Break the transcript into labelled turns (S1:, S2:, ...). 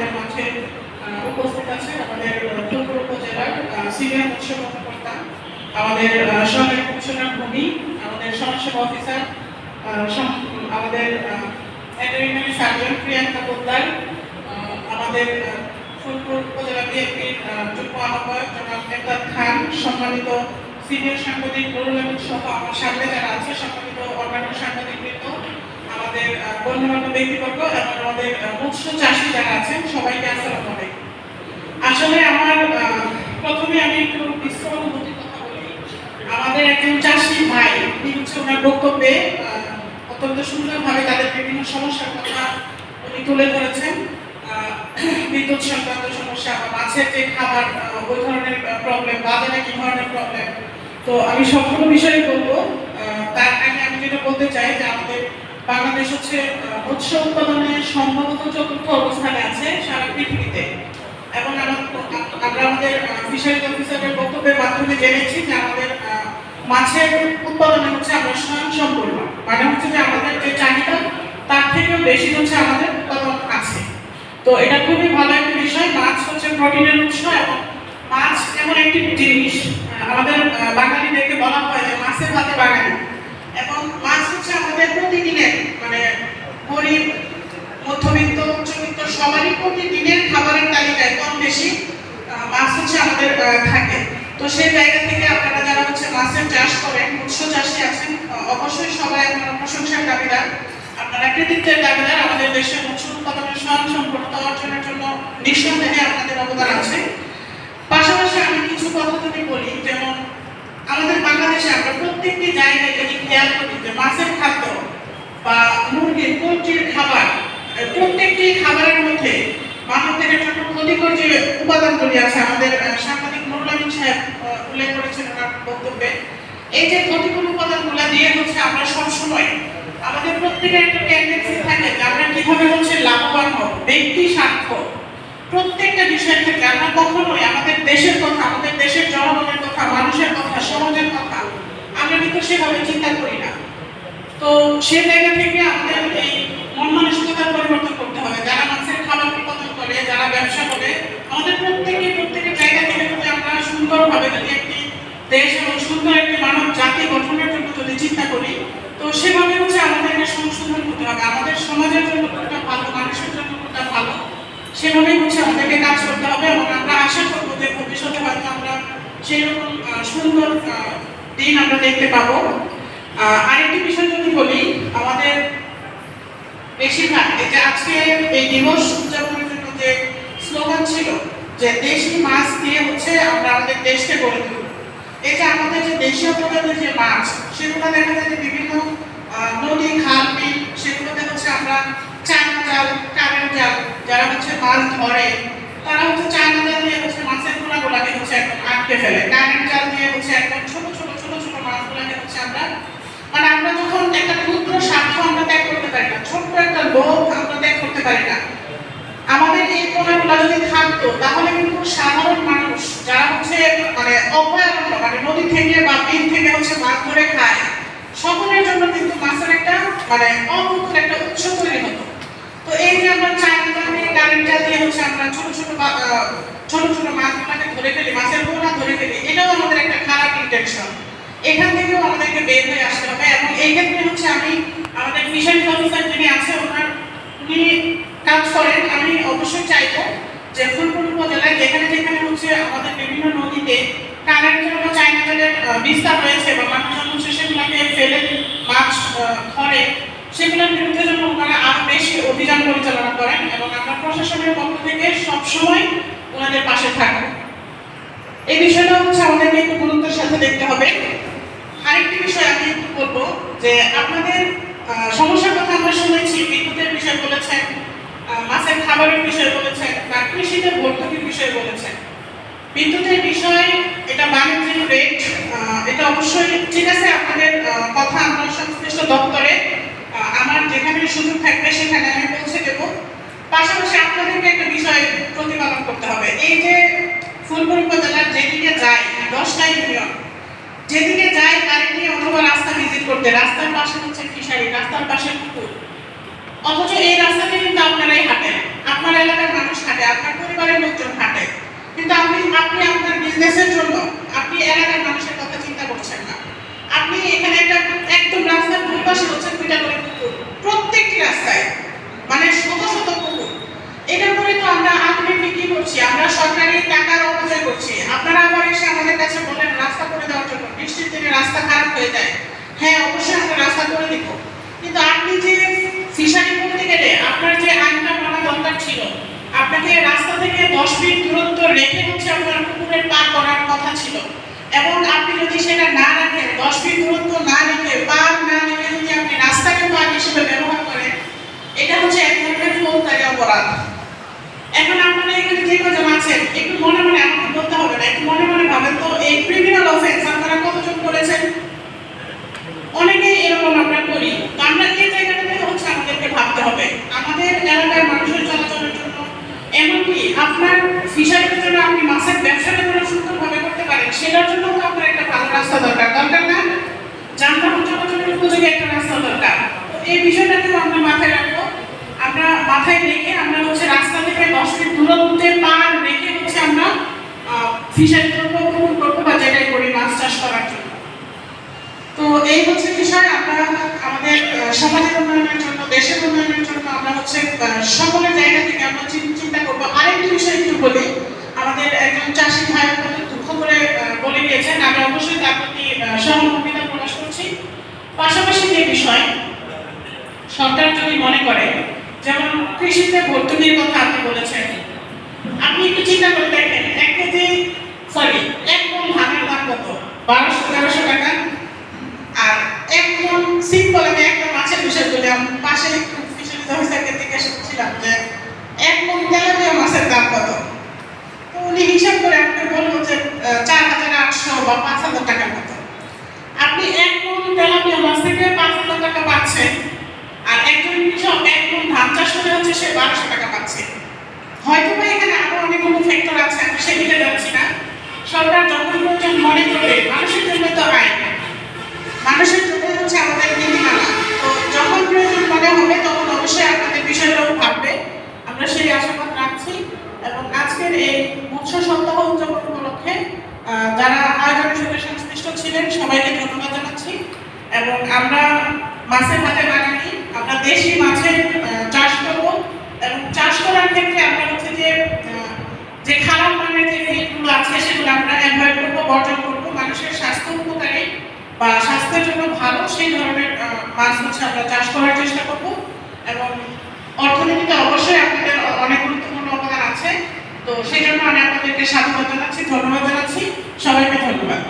S1: আমাদের মাঝে উপস্থিত আছে আমাদের ফুলপুর উপজেলার সিনিয়র মৎস্য কর্মকর্তা, আমাদের সরকারি কমিশনার ভূমি, আমাদের সমাজসেবা অফিসার আমাদের ভেটেরিনারি সার্জন প্রিয়াঙ্কা পোদ্দার আমাদের ফুলপুর উপজেলা বিএনপির যুগ্ম আহ্বায়ক জনাব মেহতাব খান, সম্মানিত সিনিয়র সাংবাদিক নুরুল সহ আমার সামনে যারা আছে, সম্মানিত অন্যান্য সাংবাদিকবৃন্দ আমাদের গণ্যমান্য ব্যক্তিবর্গ এবং আমাদের মৎস্য চাষি যারা আছেন, সবাইকে আসসালামু আলাইকুম। আসলে আমার প্রথমে আমি একটু বিশ্ব অনুভূতির কথা বলি। আমাদের একজন চাষি ভাই, তিনি হচ্ছে ওনার বক্তব্যে অত্যন্ত সুন্দরভাবে তাদের বিভিন্ন সমস্যার কথা উনি তুলে ধরেছেন। বিদ্যুৎ সংক্রান্ত সমস্যা বা মাছের যে খাবার ওই ধরনের প্রবলেম বাজারে কি ধরনের প্রবলেম তো আমি সবগুলো বিষয়ে বলব। তার আগে আমি যেটা বলতে চাই যে আমাদের বাংলাদেশ হচ্ছে মৎস্য উৎপাদনে সম্ভবত চতুর্থ অবস্থানে আছে সারা পৃথিবীতে। এবং আমার- আমাদের ফিশারিজ অফিসারের বক্তব্যের মাধ্যমে জেনেছি যে আমাদের মাছের উৎপাদনে হচ্ছে আমরা স্বয়ং সম্পূর্ণ মানে হচ্ছে যে আমাদের যে চাহিদা, তার থেকেও বেশি হচ্ছে আমাদের উৎপাদন আছে। তো এটা খুবই ভালো একটা বিষয়। মাছ হচ্ছে প্রোটিনের উৎস এবং মাছ এমন একটি জিনিস আমাদের বাঙালিদেরকে বলা হয় যে মাছের ভাতে বাঙালি। এবং আমাদের প্রতিদিনের মানে গরিব, মধ্যবিত্ত, উচ্চবিত্ত সবারই প্রতিদিনের খাবারের তালিকায় কম বেশি মাছ হচ্ছে আমাদের থাকে। তো সেই জায়গা থেকে আপনারা যারা হচ্ছে মাছের চাষ করেন মৎস্য চাষি আছেন অবশ্যই সবাই আপনারা প্রশংসার দাবিদার। আপনারা কৃতিত্বের দাবিদার, আমাদের দেশের মৎস্য উৎপাদনের স্বয়ং সম্পূর্ণতা অর্জনের জন্য নিঃসন্দেহে আপনাদের অবদান আছে। পাশাপাশি আমি কিছু কথা যদি বলি, যেমন আমাদের বাংলাদেশে আমরা প্রত্যেকটি জায়গায় যদি খেয়াল করি যে মাছের খাদ্য বা মুরগির পোলট্রির খাবার প্রত্যেকটি খাবারের মধ্যে মানবদের জন্য ক্ষতিকর যে উপাদানগুলি আছে, আমাদের সাংবাদিক নুরুল সাহেব উল্লেখ করেছেন ওনার বক্তব্যে। এই যে ক্ষতিকর উপাদানগুলো দিয়ে হচ্ছে আমরা সবসময় আমাদের প্রত্যেকের একটা টেন্ডেন্সি থাকে যে আমরা কীভাবে হচ্ছে লাভবান হব, ব্যক্তি স্বার্থ। প্রত্যেকটা বিষয়ের ক্ষেত্রে আমরা কখনোই আমাদের দেশের কথা, আমাদের দেশের জনগণের কথা, মানুষের কথা, সমাজের কথা, আমরা কিন্তু সেভাবে চিন্তা করি না। তো সে জায়গা থেকে আমাদের এই মন মানসিকতার পরিবর্তন করতে হবে। যারা মাছের খাবার উৎপাদন করে, যারা ব্যবসা করে, আমাদের প্রত্যেকে প্রত্যেকের জায়গা থেকে যদি আমরা সুন্দরভাবে যদি একটি দেশ এবং সুন্দর একটি মানব জাতি গঠনের জন্য যদি চিন্তা করি, তো সেভাবে হচ্ছে আমাদেরকে সংশোধন করতে হবে। আমাদের সমাজের জন্য কোনটা ভালো মানুষের জন্য কোনটা ভালো সেভাবেই হচ্ছে আমাদেরকে কাজ করতে হবে এবং আমরা আশা করব যে ভবিষ্যতে হয়তো আমরা সেই রকম সুন্দর দিন আমরা দেখতে পাবো। আরেকটি বিষয় যদি বলি, আমাদের বেশিরভাগ, এই যে আজকে এই দিবস উদযাপনের জন্য যে স্লোগান ছিল যে দেশি মাছ দিয়ে হচ্ছে আমরা আমাদের দেশকে গড়ে তুলব। এই যে আমাদের যে দেশীয় প্রজাতির যে মাছ, সেগুলো দেখা যায় যে বিভিন্ন নদী, খাল, বিল, সেগুলোতে হচ্ছে আমরা চায়না জাল কারেন্ট জাল যারা হচ্ছে মাছ ধরে, তারা হচ্ছে চায়না জাল দিয়ে হচ্ছে মাছের গোড়াগুলাকে হচ্ছে একদম আটকে ফেলে। কারেন্ট জাল দিয়ে হচ্ছে একদম ছোট ছোট ছোট ছোট মাছগুলাকে হচ্ছে আমরা মানে আমরা যখন একটা ক্ষুদ্র স্বার্থ আমরা ত্যাগ করতে পারি না, ছোট্ট একটা লোভ আমরা ত্যাগ করতে পারি না, আমাদের এই কোনাগুলো যদি থাকতো, তাহলে কিন্তু সাধারণ মানুষ যারা হচ্ছে মানে অভয়ারণ্য মানে নদী থেকে বা বিল থেকে হচ্ছে মাছ ধরে খায়, সকলের জন্য কিন্তু মাছের একটা মানে অমুক্ত একটা উৎস তৈরি হতো। তো এই যে আমরা চায়না জাল দিয়ে হচ্ছে আমরা ছোট ছোট ছোট ছোট মাছগুলোকে ধরে ফেলি, মাছের গোড়া ধরে ফেলি। এটাও আমাদের একটা খারাপ ইন্টেনশন এখান থেকেও আমাদেরকে বের হয়ে আসতে হবে এবং এই ক্ষেত্রে হচ্ছে আমি আমাদের ফিশারিজ অফিসার যিনি আছে, ওনার উনি কাজ করেন। আমি অবশ্যই চাইব যে ফুলপুর উপজেলায় যেখানে যেখানে হচ্ছে আমাদের বিভিন্ন নদীতে কারেন্ট জল বা চায়না জলের বিস্তার রয়েছে বা মানুষজন হচ্ছে সেগুলোকে ফেলে, মাছ ধরে সেগুলোর বিরুদ্ধে যেন ওনারা আরও বেশি অভিযান পরিচালনা করেন এবং আমরা প্রশাসনের পক্ষ থেকে সবসময় ওনাদের পাশে থাকব। এই বিষয়টা হচ্ছে আমাদেরকে একটু গুরুত্বের সাথে দেখতে হবে। আরেকটি বিষয় আমি বলব যে আপনাদের সমস্যার কথা আমরা শুনেছি, বিদ্যুতের বিষয় বলেছেন মাছের খাবারের বিষয় বলেছেন বা কৃষিতে ভর্তুকির বিষয় বলেছেন। বিদ্যুতের বিষয়, এটা বাণিজ্যিক রেট এটা অবশ্যই ঠিক আছে, আপনাদের কথা আমরা সংশ্লিষ্ট দপ্তরে আমার যেখানে সুযোগ থাকবে, সেখানে আমি পৌঁছে দেব। পাশাপাশি আপনাদেরকে একটা বিষয় প্রতিপালন করতে হবে। এই যে ফুলপুর উপজেলার যেদিকে যায় দশটা ইউনিয়ন, যেদিকে যায় তার নিয়ে অথবা রাস্তা ভিজিট করতে। রাস্তার পাশে হচ্ছে ফিশারি, রাস্তার পাশে পুকুর। অথচ এই রাস্তাতে কিন্তু আপনারাই হাঁটেন। আপনার এলাকার মানুষ হাঁটে, আপনার পরিবারের লোকজন হাঁটে। কিন্তু আপনি আপনি আপনার বিজনেস রেখে হচ্ছে আপনার পুকুরের পার করার কথা ছিল। এবং আপনি যদি সেটা না রাখেন, দশ ফিট দূরত্ব না রেখে পার না রেখে যদি আপনি রাস্তাকে পার হিসেবে ব্যবহার করেন, এটা হচ্ছে এক ধরনের ফৌজদারি অপরাধ। এখন আপনারা এখানে যে কজন আছেন, একটু মনে মনে আমাকে বলতে হবে না, একটু মনে মনে ভাবেন তো, এই ক্রিমিনাল অফেন্স আপনারা কতজন করেছেন? অনেকেই এরকম আমরা করি। আমরা এই জায়গাটাতে হচ্ছে, আমাদেরকে ভাবতে হবে। আমাদের এলাকার মানুষের আপনার ফিশারির জন্য আপনি মাছের ব্যবসাটা সুন্দর সুন্দরভাবে করতে পারেন, সেটার জন্য তো আপনার একটা ভালো রাস্তা দরকার। দরকার না? যানবাহন চলাচলের উপযোগী একটা রাস্তা দরকার। তো এই বিষয়টাকেও আমরা মাথায় রাখব। আমরা মাথায় রেখে আমরা হচ্ছে রাস্তা থেকে দশ ফিট দূরত্বে পার রেখে হচ্ছে আমরা ফিশারি দ্রব্য গ্রহণ করব বা করি মাছ চাষ করার জন্য তো এই হচ্ছে বিষয় আমরা আমাদের সমাজের উন্নয়নের জন্য, দেশের উন্নয়নের জন্য আমরা হচ্ছে সকলের জায়গা থেকে আমরা চিন্তা করব। আরেকটি বিষয় একটু বলি, আমাদের একজন চাষি ভাই দুঃখ করে বলে গিয়েছেন আমি অবশ্যই তার প্রতি সহমর্মিতা প্রকাশ করছি। পাশাপাশি যে বিষয়, সরকার যদি মনে করে, যেমন কৃষিতে ভর্তুকির কথা আপনি বলেছেন, আপনি একটু চিন্তা করে দেখেন, এক কেজি সরি এক মন ধানের দাম কত? বারোশো, তেরোশো টাকা আর এক মন সিম্পল আমি একটা মাছের বিষয় বলি একটু ফিশারিজ অফিসারকে জিজ্ঞাসা করছিলাম যে, এক মন তেলাপিয়া মাছের দাম কত? তো উনি হিসাব করে আমাকে বলল যে চার হাজার আটশো বা পাঁচ হাজার টাকার মতো। আপনি এক মন তেলাপিয়া মাছ থেকে পাঁচ হাজার টাকা পাচ্ছেন। আর একজন কৃষক এক মন ধান চাষ করে হচ্ছে সে বারোশো টাকা পাচ্ছে। হয়তো বা এখানে আরও অনেকগুলো ফ্যাক্টর আছে, আমি সেদিকে যাচ্ছি না। সরকার যখন প্রয়োজন মনে করবে, মানুষের জন্য তো আইন মানুষের জন্য হচ্ছে আমাদের নীতিমালা তো যখন প্রয়োজন মনে হবে তখন অবশ্যই আপনাদের বিষয়টাও ভাববে আমরা সেই আশাবাদ রাখছি এবং আজকের এই মৎস্য সপ্তাহ উদযাপন উপলক্ষে আহ, যারা আয়োজনের সাথে সংশ্লিষ্ট ছিলেন সবাইকে ধন্যবাদ জানাচ্ছি। এবং আমরা মাছের হাতে বাঙালি আমরা দেশি মাছের চাষ করব। এবং চাষ করার ক্ষেত্রে আমরা হচ্ছে যে যে খারাপ মানের যে ফিডগুলো আছে, সেগুলো আমরা অ্যাভয়েড করব, বর্জন করব। মানুষের স্বাস্থ্য উপকারী বা স্বাস্থ্যের জন্য ভালো, সেই ধরনের মাছ হচ্ছে আমরা চাষ করার চেষ্টা করব। এবং অর্থনীতিতে অবশ্যই আপনাদের অনেক গুরুত্বপূর্ণ অবদান আছে। তো সেই জন্য আমি আপনাদেরকে সাধুবাদ জানাচ্ছি, ধন্যবাদ জানাচ্ছি। সবাইকে ধন্যবাদ।